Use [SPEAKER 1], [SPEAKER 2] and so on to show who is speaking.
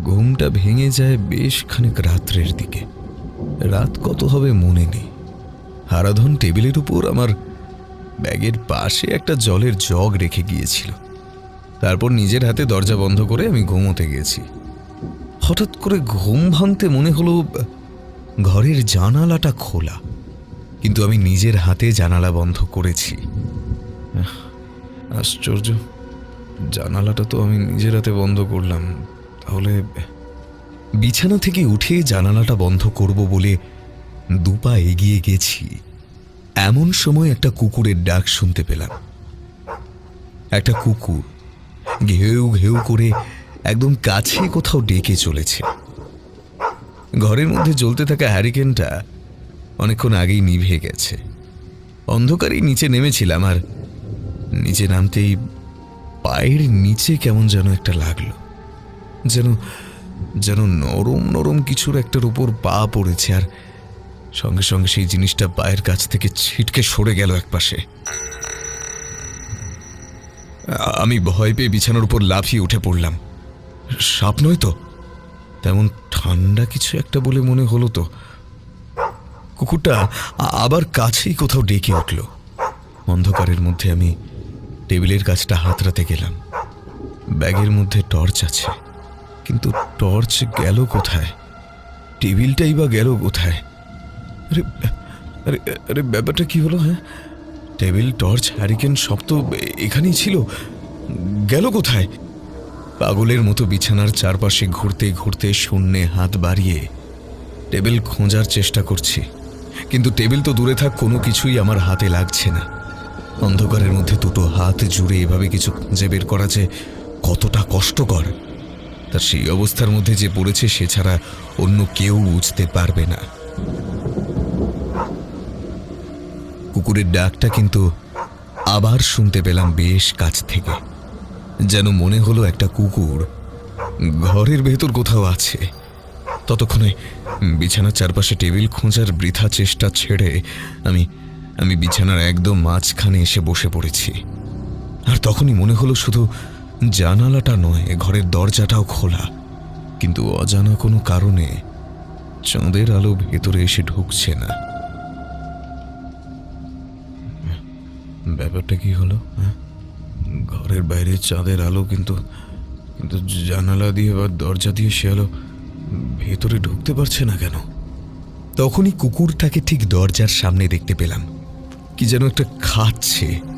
[SPEAKER 1] ঘুমটা ভেঙে যায় বেশ খানিক রাত্রের দিকে। রাত কত হবে মনে নেই। হারাধন টেবিলের উপর আমার ব্যাগের পাশে একটা জলের জগ রেখে গিয়েছিল। তারপর নিজের হাতে দরজা বন্ধ করে আমি ঘুমোতে গেছি। হঠাৎ করে ঘুম ভাঙতে মনে হলো, ঘরের জানালাটা খোলা, কিন্তু আমি নিজের হাতে জানালা বন্ধ করেছি। আশ্চর্য, জানালাটা তো আমি নিজের হাতে বন্ধ করলাম। তাহলে বিছানা থেকে উঠে জানালাটা বন্ধ করব বলে দুপা এগিয়ে গেছি। এমন সময় একটা কুকুরের ডাক শুনতে পেলাম। একটা কুকুর ঘেউ ঘেউ করে একদম কাছে কোথাও ডেকে চলেছে। ঘরের মধ্যে জ্বলতে থাকা হ্যারিকেনটা অনেকক্ষণ আগেই নিভে গেছে। অন্ধকারেই নিচে নেমেছিলাম আর নিচে নামতেই পায়ের নিচে কেমন যেন একটা লাগল। যেন যেন নরম নরম কিছুর একটার উপর পা পড়েছে আর সঙ্গে সঙ্গে সেই জিনিসটা পায়ের কাছ থেকে ছিটকে সরে গেল একপাশে আমি ভয় পেয়ে বিছানার উপর লাফিয়ে উঠে পড়লাম। সাপ নয় তো? তেমন ঠান্ডা কিছু একটা বলে মনে হলো তো। কুকুরটা আবার কাছেই কোথাও ডেকে উঠল। অন্ধকারের মধ্যে আমি টেবিলের কাছটা হাতড়াতে গেলাম। ব্যাগের মধ্যে টর্চ আছে। কিন্তু টর্চ গেল কোথায়? টেবিলটাই বা গেল কোথায়? আরে আরে আরে ব্যাপারটা কি হলো হ্যাঁ? টেবিল, টর্চ হ্যারিকেন সব তো এখানেই ছিল। গেল কোথায়? পাগলের মতো বিছানার চারপাশে ঘুরতে ঘুরতে শূন্যে হাত বাড়িয়ে টেবিল খোঁজার চেষ্টা করছি। কিন্তু টেবিল তো দূরে থাক, কোনো কিছুই আমার হাতে লাগছে না। অন্ধকারের মধ্যে দুটো হাত জুড়ে এভাবে কিছু খুঁজে বের করা যে কতটা কষ্টকর। তার সেই অবস্থার মধ্যে যে পড়েছে সে ছাড়া অন্য কেউ বুঝতে পারবে না। কুকুরের ডাকটা কিন্তু আবার শুনতে পেলাম বেশ কাছ থেকে। যেন মনে হলো একটা কুকুর ঘরের ভেতর কোথাও আছে। ততক্ষণে বিছানার চারপাশে টেবিল খোঁজার বৃথা চেষ্টা ছেড়ে আমি আমি বিছানার একদম মাঝখানে এসে বসে পড়েছি। আর তখনই মনে হলো শুধু জানালাটা নয়, ঘরের দরজাটাও খোলা। কিন্তু অজানা কোনো কারণে চাঁদের আলো ভেতরে এসে ঢুকছে না। ব্যাপারটা কি হলো হ্যাঁ? ঘরের বাইরে চাঁদের আলো কিন্তু কিন্তু জানালা দিয়ে বা দরজা দিয়ে সে আলো ভেতরে ঢুকতে পারছে না কেন? তখনই কুকুরটাকে ঠিক দরজার সামনে দেখতে পেলাম। কি যেন একটা খাচ্ছে।